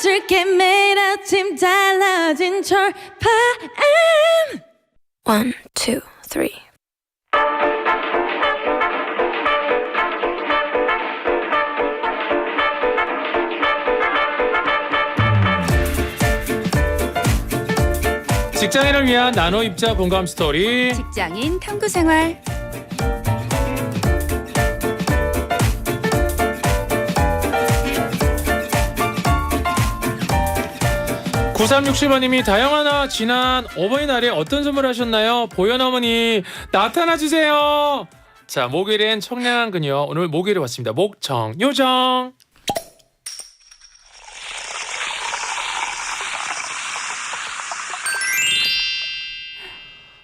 안아줄게 매일 아침 달라진 철파엠 One, two, three. 직장인을 위한 나노 입자 공감 스토리. 직장인 탐구 생활 9367번님이 다영아나 지난 어버이날에 어떤 선물 하셨나요? 보현 어머니 나타나 주세요. 자 목요일엔 청량한 그녀 오늘 목요일에 왔습니다. 목청 요정.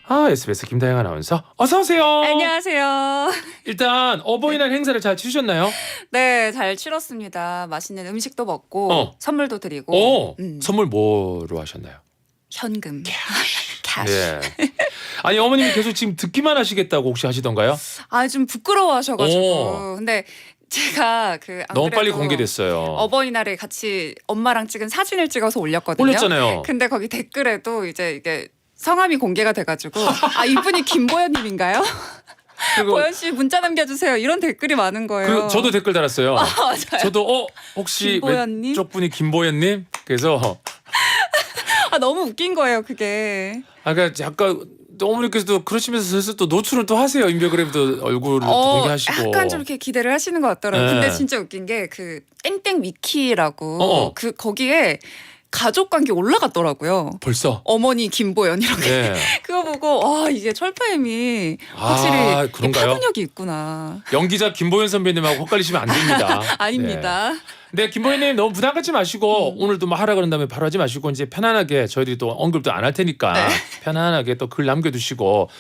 아 SBS 김다영 아나운서 어서 오세요. 안녕하세요. 일단 어버이날 행사를 잘 치셨나요? 네, 잘 치렀습니다. 맛있는 음식도 먹고 어. 선물도 드리고 오 음, 선물 뭐로 하셨나요? 현금. 캐시. 네. 아니 어머님이 계속 지금 듣기만 하시겠다고 혹시 하시던가요? 아, 좀 부끄러워하셔가지고. 오. 근데 제가 그안 너무 빨리 그래도 공개됐어요. 어버이날에 같이 엄마랑 찍은 사진을 찍어서 올렸거든요. 올렸잖아요. 근데 거기 댓글에도 이제 이게 성함이 공개가 돼가지고 아 이분이 김보현님인가요? 그리고, 보현 씨 문자 남겨주세요. 이런 댓글이 많은 거예요. 그리고 저도 댓글 달았어요. 맞아요. 저도 어 혹시? 왼쪽 분이 김보연님? 그래서 아 너무 웃긴 거예요 그게. 아까 약간 어머니께서도 그러시면서 또 노출은 또 하세요. 인별그램도 얼굴을 또 공개하시고. 약간 좀 이렇게 기대를 하시는 것 같더라고요. 네. 근데 진짜 웃긴 게 그 땡땡 위키라고 어. 그 거기에 가족 관계 올라갔더라고요. 벌써. 어머니 김보연 이렇게 네. 그거 보고 와 이게 철파엠이 확실히 아, 그런가요? 파급력이 있구나. 연기자 김보연 선배님하고 헷갈리시면 안 됩니다. 아닙니다. 네, 네 김보연님 너무 부담 갖지 마시고 오늘도 뭐 하라 그런 다음에 바로 하지 마시고 이제 편안하게 저희들이 또 언급도 안 할 테니까 네. 편안하게 또 글 남겨두시고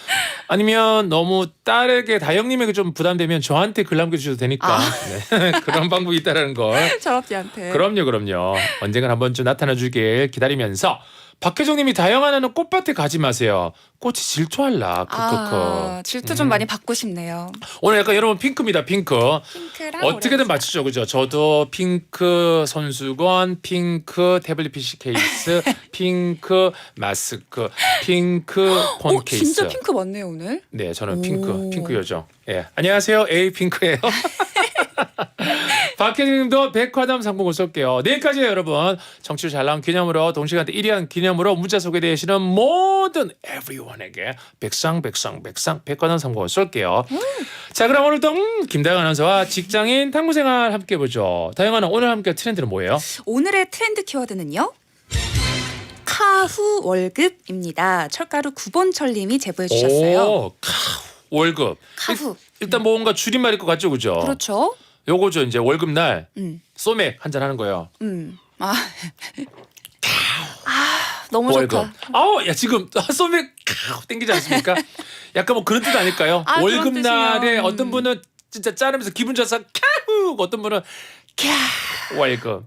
아니면 너무 딸에게 다영님에게 좀 부담되면 저한테 글 남겨주셔도 되니까 아. 네. 그런 방법이 있다라는 걸. 철업디한테. 그럼요, 그럼요. 언젠간 한 번쯤 나타나 주길 기다리면서 박혜정님이 다영아나는 꽃밭에 가지 마세요. 꽃이 질투할라. 크크크. 아, 질투 좀 음. 많이 받고 싶네요. 오늘 약간 여러분 핑크입니다, 핑크. 핑크랑 어떻게든 오렌지. 맞추죠, 그죠? 저도 핑크 손수건, 핑크 태블릿 PC 케이스, 핑크 마스크, 핑크 폰 어, 케이스. 진짜 핑크 맞네요 오늘. 네, 저는 핑크, 오. 핑크 요정. 예, 안녕하세요, 에이 핑크예요. 박혜진님도 백화점 상품권 쏠게요. 내일까지요, 여러분. 청취율 잘 나온 기념으로 동시간대 1위한 기념으로 문자 소개되시는 모든 everyone에게 백상, 백상, 백상 백화점 상품권 쏠게요. 자, 그럼 오늘도 음, 김다영 아나운서와 직장인 탐구생활 함께 보죠. 다영 아나 오늘 함께 트렌드는 뭐예요? 오늘의 트렌드 키워드는요. 카후 월급입니다. 철가루 9번철님이 제보해 주셨어요. 오, 카 월급. 카후. 일, 단 뭔가 줄임말일 것 같죠, 그죠? 그렇죠. 요거죠, 이제 월급 날 음. 소맥 한잔 하는 거예요. 음. 아. 아, 너무 월급. 좋다. 아우, 야 지금 소맥 카우 땡기지 않습니까? 약간 뭐 그런 뜻 아닐까요? 아, 그런 월급 날에. 어떤 분은 진짜 짜르면서 기분 좋아서 캬후, 어떤 분은 캬 월급.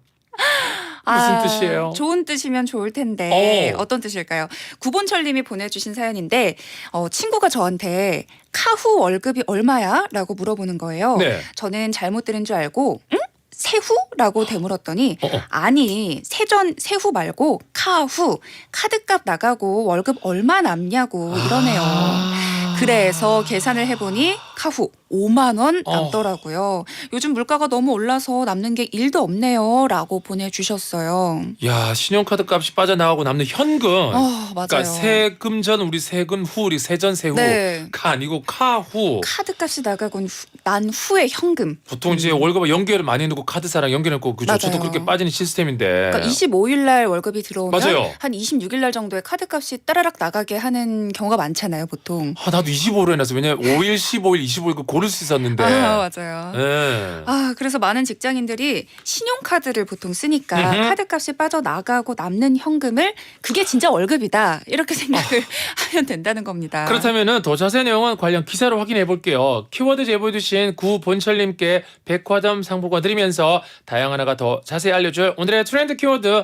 무슨 뜻이에요? 아, 좋은 뜻이면 좋을 텐데 어. 어떤 뜻일까요? 구본철님이 보내주신 사연인데 어, 친구가 저한테 카후 월급이 얼마야?라고 물어보는 거예요. 네. 저는 잘못 들은 줄 알고 응? 세후라고 되물었더니 어, 어. 아니 세전 세후 말고 카후 카드값 나가고 월급 얼마 남냐고 이러네요. 아. 그래서 계산을 해보니 카후 5만 원 어. 남더라고요. 요즘 물가가 너무 올라서 남는 게 일도 없네요라고 보내 주셨어요. 야 신용카드 값이 빠져나가고 남는 현금. 어 맞아요. 그러니까 세금 전 우리 세금 후 우리 세전 세후가 네. 아니고 카후. 카드 값이 나가고 후- 난 후에 현금. 보통 이제 월급에 연결을 많이 넣고 카드사랑 연결했고 그죠? 저도 맞아요. 그렇게 빠지는 시스템인데. 그러니까 25일 날 월급이 들어오면 맞아요. 한 26일 날 정도에 카드 값이 따라락 나가게 하는 경우가 많잖아요, 보통. 아 나도 25로 해놨어. 왜냐 면 5일, 15일, 25일 그 고를 수 있었는데. 아 맞아요. 예. 아, 그래서 많은 직장인들이 신용카드를 보통 쓰니까 음흠. 카드값이 빠져나가고 남는 현금을 그게 진짜 월급이다. 이렇게 생각을 하면 된다는 겁니다. 아. 그렇다면은 더 자세한 내용은 관련 기사로 확인해 볼게요. 키워드 제보해 주신 구본철님께 백화점 상품권 드리면서 다양한 하나가 더 자세히 알려줄 오늘의 트렌드 키워드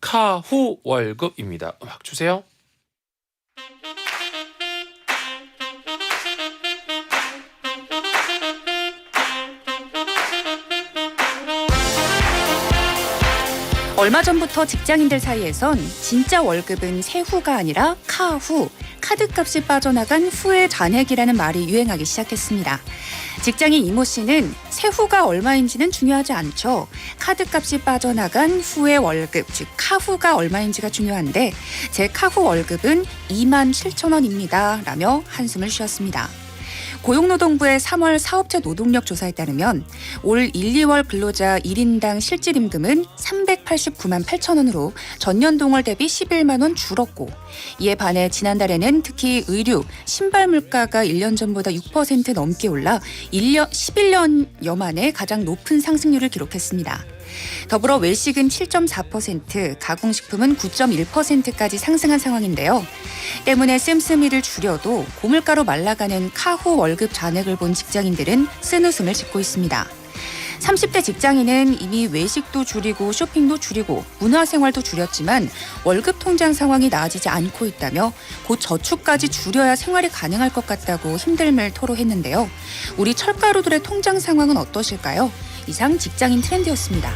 카후 월급입니다. 음악 주세요. 얼마 전부터 직장인들 사이에선 진짜 월급은 세후가 아니라 카후, 카드값이 빠져나간 후의 잔액이라는 말이 유행하기 시작했습니다. 직장인 이모 씨는 세후가 얼마인지는 중요하지 않죠. 카드값이 빠져나간 후의 월급, 즉 카후가 얼마인지가 중요한데 제 카후 월급은 2만 7천 원입니다. 라며 한숨을 쉬었습니다. 고용노동부의 3월 사업자 노동력 조사에 따르면 올 1, 2월 근로자 1인당 실질 임금은 389만 8천 원으로 전년 동월 대비 11만 원 줄었고 이에 반해 지난달에는 특히 의류, 신발 물가가 1년 전보다 6% 넘게 올라 1년, 11년여 만에 가장 높은 상승률을 기록했습니다. 더불어 외식은 7.4%, 가공식품은 9.1%까지 상승한 상황인데요. 때문에 씀씀이를 줄여도 고물가로 말라가는 카후 월급 잔액을 본 직장인들은 쓴웃음을 짓고 있습니다. 30대 직장인은 이미 외식도 줄이고 쇼핑도 줄이고 문화생활도 줄였지만 월급 통장 상황이 나아지지 않고 있다며 곧 저축까지 줄여야 생활이 가능할 것 같다고 힘듦을 토로했는데요. 우리 철가루들의 통장 상황은 어떠실까요? 이상 직장인 트렌드였습니다.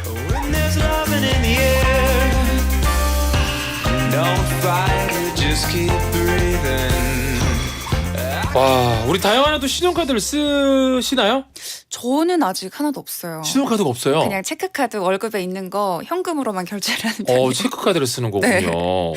와, 우리 다영아도 신용카드를 쓰시나요? 저는 아직 하나도 없어요. 신용카드가 없어요. 그냥 체크카드 월급에 있는 거 현금으로만 결제를 하는 어, 편이에요. 체크카드를 쓰는 거군요. 네. 오.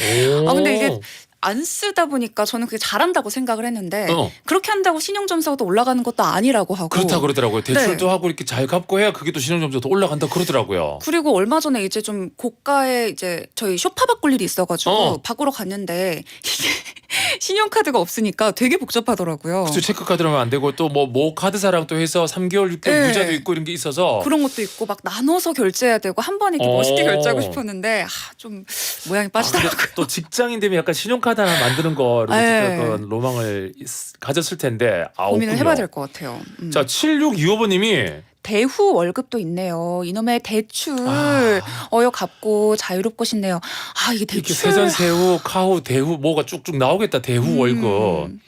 아 근데 이게 안 쓰다 보니까 저는 그게 잘한다고 생각을 했는데 어. 그렇게 한다고 신용 점수가 또 올라가는 것도 아니라고 하고 그렇다 그러더라고요. 대출도 네. 하고 이렇게 잘 갚고 해야 그게 또 신용 점수가 더 올라간다 그러더라고요. 그리고 얼마 전에 이제 좀 고가의 이제 저희 쇼파 바꿀 일이 있어가지고 어. 바꾸러 갔는데 이게 신용카드가 없으니까 되게 복잡하더라고요. 그쵸 체크카드로면 안 되고 또 뭐 모 카드사랑 또 해서 3개월 6개월 네. 무자도 있고 이런 게 있어서 그런 것도 있고 막 나눠서 결제해야 되고 한 번에 이렇게 어. 멋있게 결제하고 싶었는데 아, 좀 모양이 아, 빠지더라고요. 또 직장인 되면 약간 신용카드 하나 만드는 거를 네. 어떤 로망을 있- 가졌을 텐데 아, 고민을 없군요. 해봐야 될 것 같아요. 음. 자 7625번님이 대후 월급도 있네요. 이놈의 대출 아. 어여 갚고 자유롭고 싶네요. 아 이게 이렇게 대출 세전 세후 카후 대후 뭐가 쭉쭉 나오겠다 대후 음. 월급.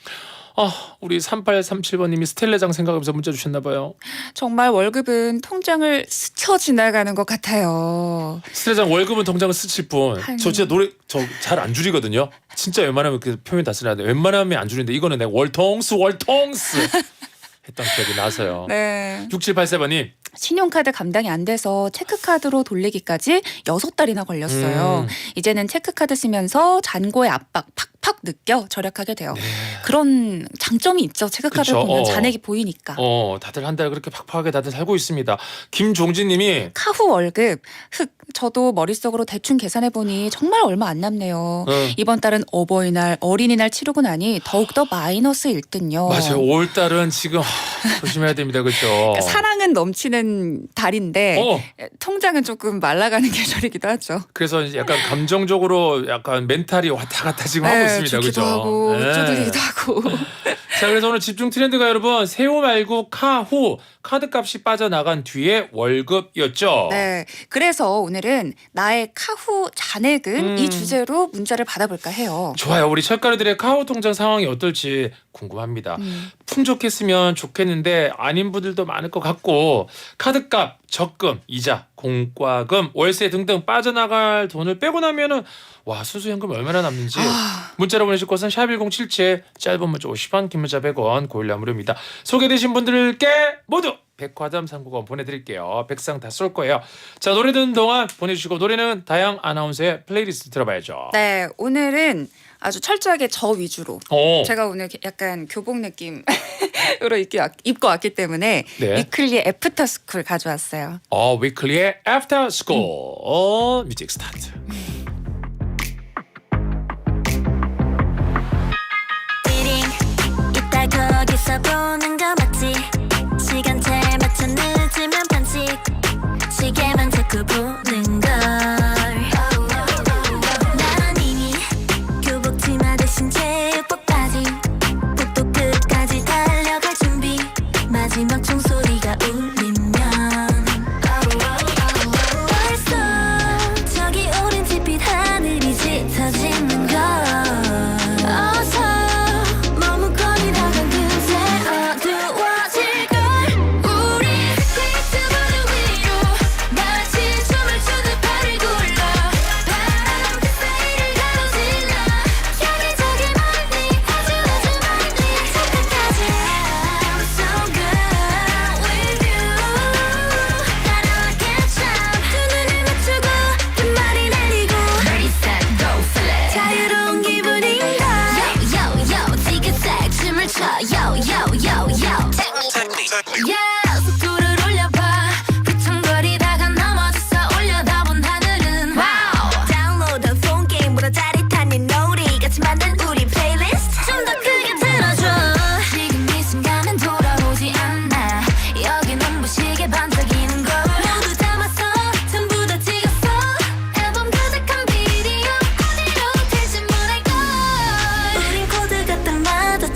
아 우리 3837번님이 스텔레장 생각하면서 문자 주셨나 봐요. 정말 월급은 통장을 스쳐 지나가는 것 같아요. 스텔레장 월급은 통장을 스칠 뿐. 한- 저 진짜 노래 저 잘 안 줄이거든요. 진짜 웬만하면 그 표현 다 쓰는데 웬만하면 안 줄이는데 이거는 내가 월통스 월통스 했던 기억이 나서요. 네. 6784번님 신용카드 감당이 안 돼서 체크카드로 돌리기까지 여섯 달이나 걸렸어요. 음. 이제는 체크카드 쓰면서 잔고의 압박 팍팍 느껴 절약하게 돼요. 그런 장점이 있죠. 체크카드 네. 그쵸. 보면 어. 잔액이 보이니까. 어 다들 한 달 그렇게 팍팍하게 다들 살고 있습니다. 김종진님이 카후 월급 흑 저도 머릿속으로 대충 계산해 보니 정말 얼마 안 남네요. 어. 이번 달은 어버이날 어린이날 치르고 나니 더욱 더 마이너스일 듯요. 맞아요. 5월 달은 지금 하, 조심해야 됩니다. 그렇죠. 그러니까 사랑은 넘치는 달인데 어. 통장은 조금 말라가는 계절이기도 하죠. 그래서 이제 약간 감정적으로 약간 멘탈이 왔다 갔다 지금 하고 있습니다. 네, 좋기도 그죠? 하고 네. 쪼들리기도 하고. 자, 그래서 오늘 집중 트렌드가 여러분 세후 말고 카후 카드 값이 빠져나간 뒤에 월급이었죠. 네. 그래서 오늘은 나의 카후 잔액은 음. 이 주제로 문자를 받아볼까 해요. 좋아요. 우리 철가루들의 카후 통장 상황이 어떨지 궁금합니다. 음. 풍족했으면 좋겠는데 아닌 분들도 많을 것 같고 카드값, 적금, 이자, 공과금, 월세 등등 빠져나갈 돈을 빼고 나면은 와 순수 현금 얼마나 남는지 아. 문자로 보내실 곳은 샵1077 짧은 문자 50원 긴 문자 100원 고일라 무료입니다. 소개되신 분들께 모두 백화점 상품권 보내드릴게요. 백상 다 쏠 거예요. 자 노래 듣는 동안 보내주시고 노래는 다양 아나운서의 플레이리스트 들어봐야죠. 네. 오늘은 아주 철저하게 저 위주로. 어. 제가 오늘 약간 교복 느낌으로 입기, 입고 왔기 때문에 네. 위클리의 애프터 스쿨 가져왔어요. 어, 위클리의 After School 어, 뮤직 스타트.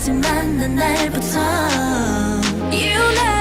같이 날부터 You know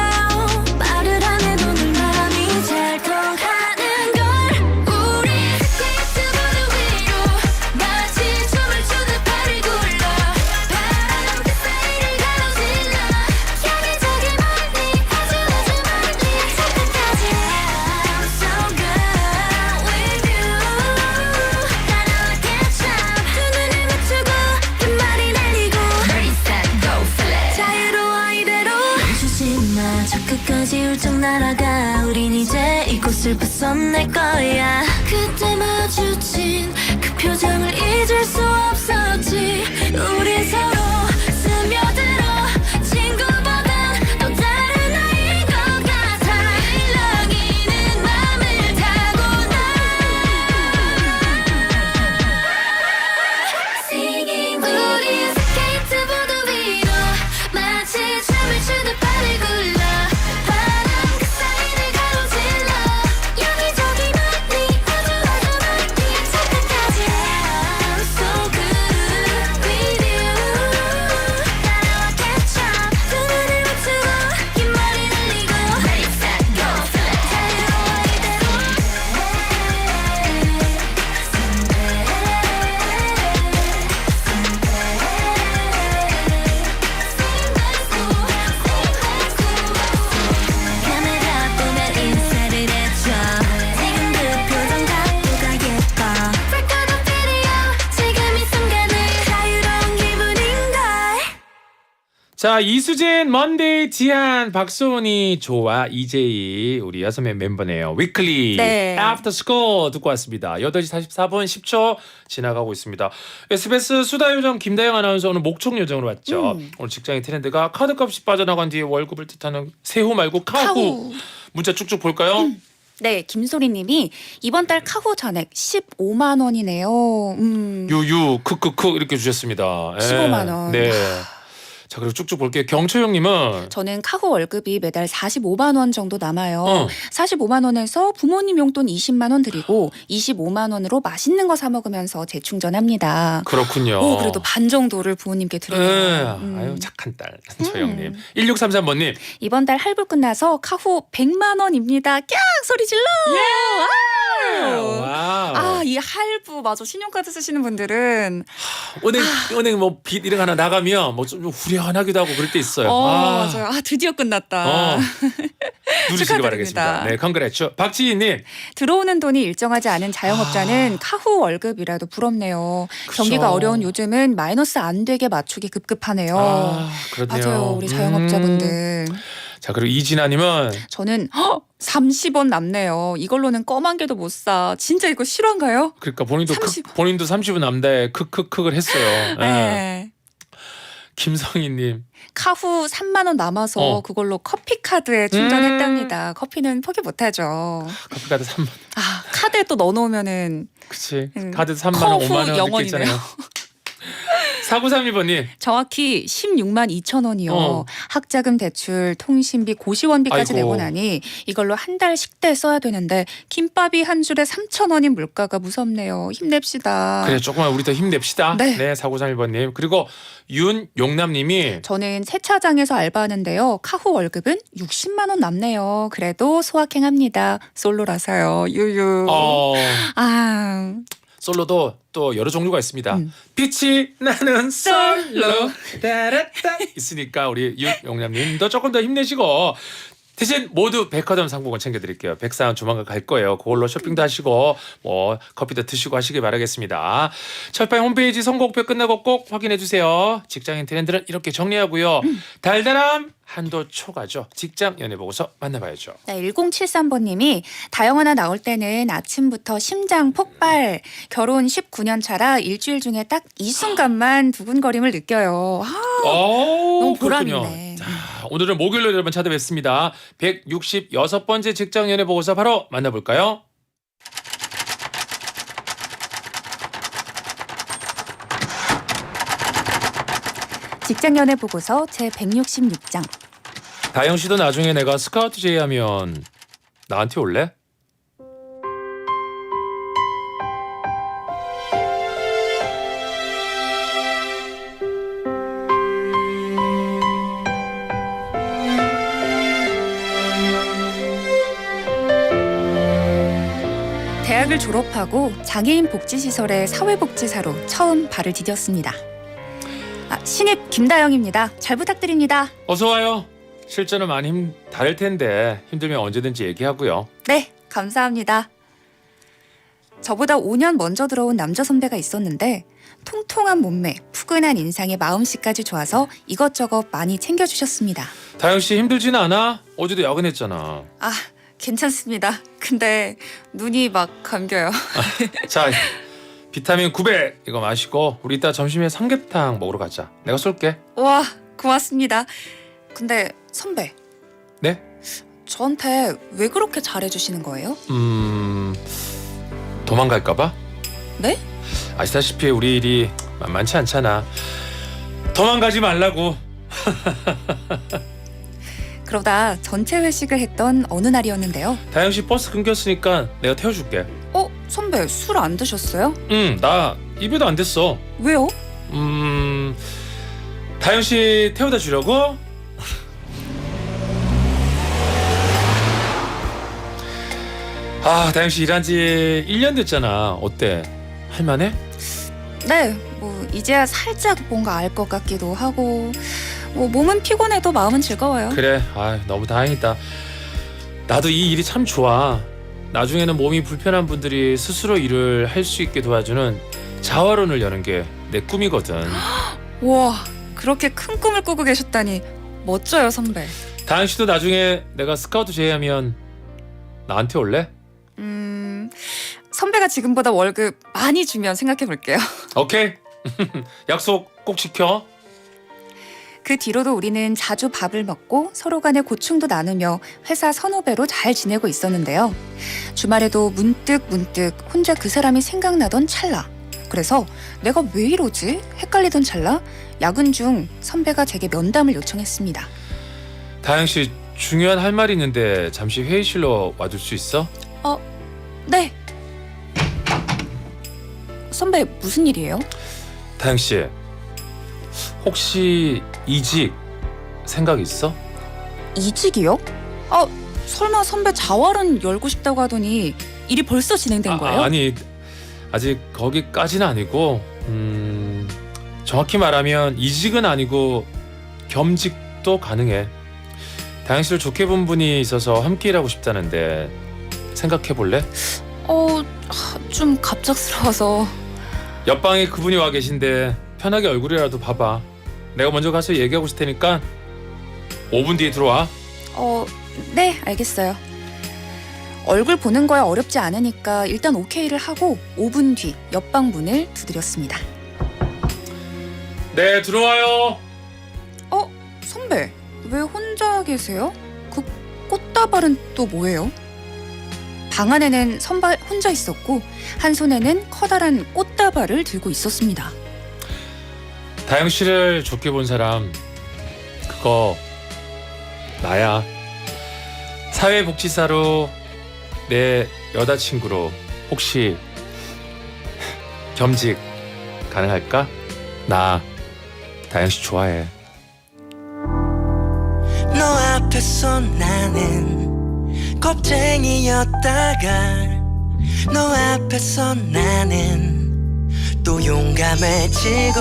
날아가 우린 이제 이곳을 벗어날 거야. 그때 마주친 그 표정을 잊을 수 없었 자 이수진, 먼데이, 지한, 박소은이, 조아, 이재희 우리 여섯 명 멤버네요. 위클리 네. 애프터 스콜 듣고 왔습니다. 8시 44분 10초 지나가고 있습니다. SBS 수다 요정 김다영 아나운서 오늘 목청 요정으로 왔죠. 음. 오늘 직장인 트렌드가 카드값이 빠져나간 뒤에 월급을 뜻하는 세후 말고 카후. 카후. 문자 쭉쭉 볼까요? 네, 김소리님이 이번 달 카후 잔액 15만 원이네요. 음. 유유 크크크 이렇게 주셨습니다. 예. 15만 원. 네. 자 그리고 쭉쭉 볼게요. 경초영님은 저는 카후 월급이 매달 45만 원 정도 남아요. 어. 45만 원에서 부모님 용돈 20만 원 드리고 25만 원으로 맛있는 거 사 먹으면서 재충전합니다. 그렇군요. 오, 그래도 반 정도를 부모님께 예. 드리네요. 음. 아유 착한 딸 조영님. 1633번님. 이번 달 할부 끝나서 카후 100만 원입니다. 깍 소리 질러. 와우. 와우. 아, 이 할부 맞아. 신용카드 쓰시는 분들은 은행 은행 뭐 빚 이런 거 하나 나가면 뭐 좀 후 련하기도 하고 그럴 때 있어요. 어, 아. 맞아요. 아, 드디어 끝났다. 어. 누리시기. 바라겠습니다. 네, 컨그레츠. 박지희님. 들어오는 돈이 일정하지 않은 자영업자는 카후 월급이라도 부럽네요. 아. 그쵸. 경기가 어려운 요즘은 마이너스 안 되게 맞추기 급급하네요. 아, 그렇네요. 맞아요. 우리 자영업자분들. 음. 자, 그리고 이진아님은 저는 허, 30원 남네요. 이걸로는 껌 한 개도 못 사. 진짜 이거 실화인가요? 그러니까 본인도 30. 크, 본인도 30분 남다에 크크크를 했어요. 예. 네. 김성희님. 카후 3만 원 남아서 어. 그걸로 커피 카드에 충전했답니다. 커피는 포기 못하죠. 커피카드 3만. 아 카드에 또 넣어놓으면은 그치. 음, 카드 3만 원, 커후 5만 원 이렇게 영원이네요. 있잖아요. 4932번님. 정확히 16만 2천 원이요. 어. 학자금 대출, 통신비, 고시원비까지 아이고. 내고 나니 이걸로 한 달 식대 써야 되는데 김밥이 한 줄에 3천 원인 물가가 무섭네요. 힘냅시다. 그래, 조금만 우리 더 힘냅시다. 네. 네, 4931번님. 그리고 윤용남님이 저는 세차장에서 알바하는데요. 카후 월급은 60만 원 남네요. 그래도 소확행합니다. 솔로라서요. 유유. 어, 아, 솔로도 또 여러 종류가 있습니다. 음. 빛이 나는 솔로 따라따 있으니까 우리 윤용남님도 조금 더 힘내시고 대신 모두 백화점 상품권 챙겨드릴게요. 백사원 조만간 갈 거예요. 그걸로 쇼핑도 하시고 뭐 커피도 드시고 하시길 바라겠습니다. 철파의 홈페이지 선곡표 끝나고 꼭 확인해 주세요. 직장인 트렌드는 이렇게 정리하고요. 달달함 한도 초과죠. 직장 연애 보고서 만나봐야죠. 네, 1073번님이 다영아나 나올 때는 아침부터 심장 폭발. 결혼 19년 차라 일주일 중에 딱 이 순간만 두근거림을 느껴요. 아, 오, 너무 보람 그렇군요. 자, 오늘은 목요일로 여러분 찾아뵙습니다. 166번째 직장 연애 보고서 바로 만나볼까요? 직장 연애 보고서 제 166장. 다영 씨도 나중에 내가 스카우트 제의하면 나한테 올래? 대학을 졸업하고 장애인 복지시설의 사회복지사로 처음 발을 디뎠습니다. 아, 신입 김다영입니다. 잘 부탁드립니다. 어서 와요. 실전은 많이 힘 다를 텐데 힘들면 언제든지 얘기하고요. 네, 감사합니다. 저보다 5년 먼저 들어온 남자 선배가 있었는데 통통한 몸매, 푸근한 인상에 마음씨까지 좋아서 이것저것 많이 챙겨주셨습니다. 다영 씨 힘들지는 않아? 어제도 야근했잖아. 아, 괜찮습니다. 근데 눈이 막 감겨요. 자, 비타민 900 이거 마시고 우리 이따 점심에 삼계탕 먹으러 가자. 내가 쏠게. 와, 고맙습니다. 근데 선배. 네? 저한테 왜 그렇게 잘해주시는 거예요? 음, 도망갈까봐? 네? 아시다시피 우리 일이 만만치 않잖아. 도망가지 말라고. 그러다 전체 회식을 했던 어느 날이었는데요. 다영 씨 버스 끊겼으니까 내가 태워줄게. 어, 선배 술 안 드셨어요? 응, 나 입에도 안 됐어. 왜요? 음, 다영 씨 태워다 주려고? 아, 다영 씨 일한 지 1년 됐잖아. 어때? 할만해? 네, 뭐 이제야 살짝 뭔가 알 것 같기도 하고 뭐 몸은 피곤해도 마음은 즐거워요. 그래. 아, 너무 다행이다. 나도 이 일이 참 좋아. 나중에는 몸이 불편한 분들이 스스로 일을 할 수 있게 도와주는 자활원을 여는 게 내 꿈이거든. 와, 그렇게 큰 꿈을 꾸고 계셨다니 멋져요, 선배. 다영 씨도 나중에 내가 스카우트 제의하면 나한테 올래? 음, 선배가 지금보다 월급 많이 주면 생각해 볼게요. 오케이. 약속 꼭 지켜. 그 뒤로도 우리는 자주 밥을 먹고 서로 간의 고충도 나누며 회사 선후배로 잘 지내고 있었는데요. 주말에도 문득 문득 혼자 그 사람이 생각나던 찰나. 그래서 내가 왜 이러지? 헷갈리던 찰나 야근 중 선배가 제게 면담을 요청했습니다. 다영 씨 중요한 할 말이 있는데 잠시 회의실로 와줄 수 있어? 네. 선배 무슨 일이에요? 다영 씨 혹시 이직 생각 있어? 이직이요? 아 설마 선배 자활은 열고 싶다고 하더니 일이 벌써 진행된 거예요? 아, 아니 아직 거기까지는 아니고 음, 정확히 말하면 이직은 아니고 겸직도 가능해. 다영 씨를 좋게 본 분이 있어서 함께 일하고 싶다는데 생각해 볼래? 어, 아, 좀 갑작스러워서 옆방에 그분이 와 계신데 편하게 얼굴이라도 봐봐. 내가 먼저 가서 얘기하고 있을 테니까 5분 뒤에 들어와. 어, 네, 알겠어요. 얼굴 보는 거에 어렵지 않으니까 일단 오케이를 하고 5분 뒤 옆방 문을 두드렸습니다. 네 들어와요. 어, 선배, 왜 혼자 계세요? 그 꽃다발은 또 뭐예요? 방 안에는 선발 혼자 있었고 한 손에는 커다란 꽃다발을 들고 있었습니다. 다영 씨를 좋게 본 사람 그거 나야. 사회복지사로 내 여자친구로 혹시 겸직 가능할까? 나 다영 씨 좋아해. 너 앞에서 나는 겁쟁이였다가 너 앞에서 나는 또 용감해지고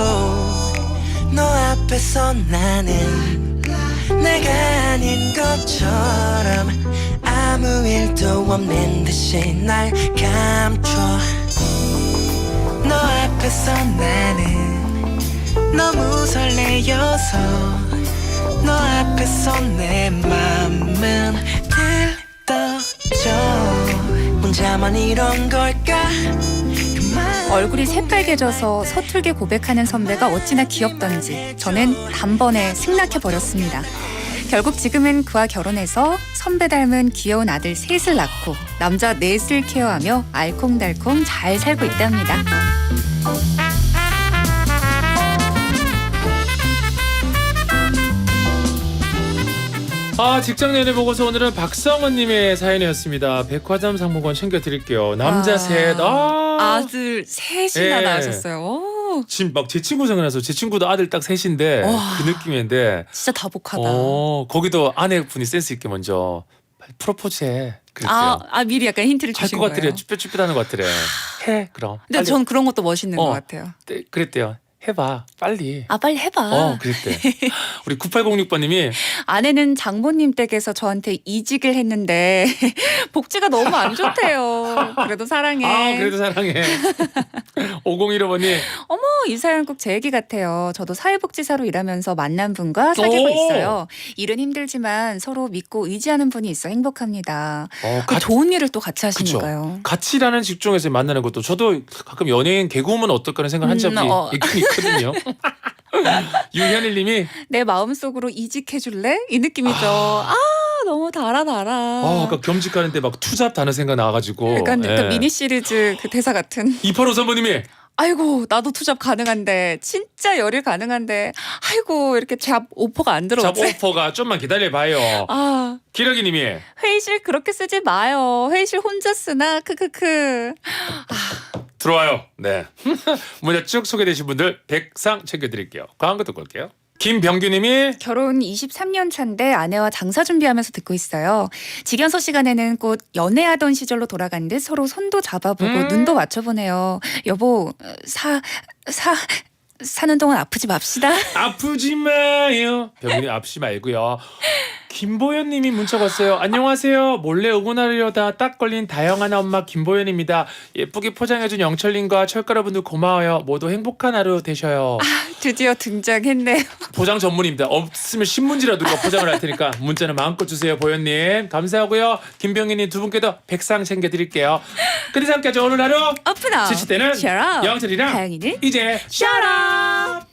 너 앞에서 나는 내가 아닌 것처럼 아무 일도 없는 듯이 날 감춰. 너 앞에서 나는 너무 설레여서 너 앞에서 내 맘은 들떠져. 혼자만 이런 걸까 얼굴이 새빨개져서 서툴게 고백하는 선배가 어찌나 귀엽던지 저는 단번에 승낙해 버렸습니다. 결국 지금은 그와 결혼해서 선배 닮은 귀여운 아들 셋을 낳고 남자 넷을 케어하며 알콩달콩 잘 살고 있답니다. 아 직장 내내 보고서 오늘은 박성원님의 사연이었습니다. 백화점 상품권 챙겨드릴게요. 남자 아, 셋. 아, 아들 셋이나 예. 낳으셨어요. 오, 지금 막 제 친구 생각나서 제 친구도 아들 딱 셋인데 와. 그 느낌인데. 진짜 다복하다. 어 거기도 아내분이 센스 있게 먼저 프로포즈해. 아, 아 미리 약간 힌트를 할 주신 것 거예요. 같으래. 쭈뼛쭈뼛하는 것 같으래. 해 그럼. 근데 빨리. 전 그런 것도 멋있는 어. 것 같아요. 네, 그랬대요. 해봐 빨리. 아 빨리 해봐. 어 그랬대. 우리 9806번님이 아내는 장모님 댁에서 저한테 이직을 했는데 복지가 너무 안 좋대요. 그래도 사랑해. 아 그래도 사랑해. 5015번님. 어머 이 사연 꼭 제 얘기 같아요. 저도 사회복지사로 일하면서 만난 분과 사귀고 오! 있어요. 일은 힘들지만 서로 믿고 의지하는 분이 있어 행복합니다. 어, 그 가, 좋은 일을 또 같이. 하시니까요. 같이 일하는 직종에서 만나는 것도 저도 가끔 연예인 개그우먼 어떨까 하는 생각을 한 적이 음, 어. 있긴 있거든요. 유현일 님이 내 마음속으로 이직해줄래? 이 느낌이죠. 아, 너무 달아 달아. 아, 아까 겸직하는데 막 투잡 단어 생각 나가지고. 약간 예. 그 미니 시리즈 그 대사 같은. 285 선배님이 아이고 나도 투잡 가능한데 진짜 열일 가능한데 아이고 이렇게 잡 오퍼가 안 잡 들어오지. 오퍼가 좀만 기다려봐요. 아 기러기 님이 회의실 그렇게 쓰지 마요. 회의실 혼자 쓰나 크크크. 들어와요. 네. 문자 쭉 소개되신 분들 백상 챙겨드릴게요. 광고 듣고 올게요. 김병규님이 결혼 23년 차인데 아내와 장사 준비하면서 듣고 있어요. 직연서 시간에는 곧 연애하던 시절로 돌아간 듯 서로 손도 잡아보고 음. 눈도 맞춰보네요. 여보 사 사, 사는 동안 아프지 맙시다. 아프지 마요. 병규님 아프지 말고요. 김보현님이 문자 왔어요. 안녕하세요. 몰래 응원하려다 딱 걸린 다영한 엄마 김보현입니다. 예쁘게 포장해준 영철님과 철가루분들 고마워요. 모두 행복한 하루 되셔요. 드디어 등장했네요. 포장 전문입니다. 없으면 신문지라도 누가 포장을 할 테니까 문자는 마음껏 주세요, 보현님. 감사하고요. 김병희님 두 분께도 백상 챙겨드릴게요. 끝인사까지 오늘 하루 오픈업. 지칠 때는 셔럽. 영철이랑 다영이는 이제 샤라.